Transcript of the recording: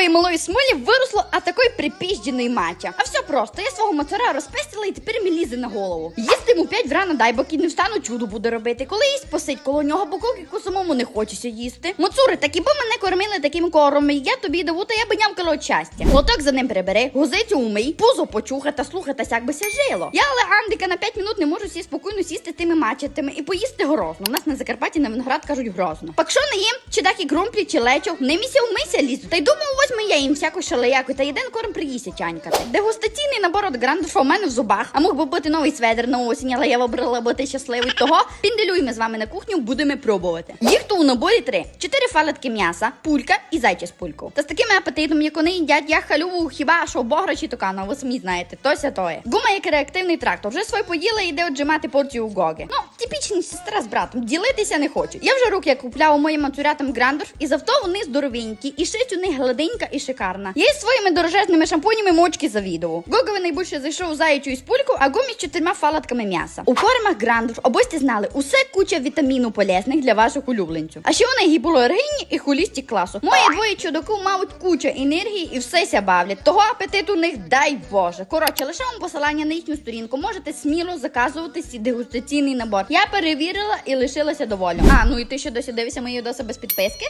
такої малої смолі виросло, а такої припіждженої матя. А все просто, я свого моцара розпестила і тепер мені лізе на голову. Їсти йому п'ять врана, дай, бо кіт не встану, чудо буде робити. Коли їсть посить коло нього, бо коки самому не хочеться їсти. Моцури, і бо мене кормили таким кором, я тобі даву, та я би нямкала щастя. Лоток за ним прибери, гузицю умий, пузо почуха та слухатися, як би ся жило. Я але Андика на 5 минут не можу сі спокійно сісти тими мачетами і поїсти грозно. У нас на Закарпатті на виноград кажуть грозно. Пак що не їм, чи так і чи лечо, не міся вмися лізу. Та й думав, возьми я їм всяку шалеяку, та єдин корм приїся чанькати. Дегустаційний набор от грандуша у мене в зубах, а мог би бути новий сведер на осінь, але я вибрала бути щасливий. Того пінделюємо з вами на кухню, будемо пробувати. Їх то у наборі три: чотири фалетки м'яса, пулька і зайче з пулькою. Та з таким апетитом, як вони їдять, я халюву хіба що богра чи токана, ви самі знаєте, тося тоє. Гума як реактивний трактор, вже свой поїла і йде отжимати порцію у Гоги. Ну, типічні сестра з братом, ділитися не хочуть. Я вже рук як купляв у моїм мацурятам грандуш, і завто вони здоровенькі, і шить у них гладенька і шикарна. Я із своїми дорожезними шампунями мочки завідував. Гогови найбільше зайшов заячу із пульку, а гумі з чотирма фалатками м'яса. У кормах грандуш, обості знали, усе куча вітаміну полезних для ваших улюбленців. А ще вони гіпоалергійні і холісті класу. Мої двоє чудаків мають куча енергії і все ся бавлять. Того апетит у них дай Боже. Коротше, лише вам посилання на їхню сторінку. Можете сміло заказувати свій дегустаційний набор. Перевірила і лишилася довольна. А ну і ти ще досі дивишся мої відоси без підписки?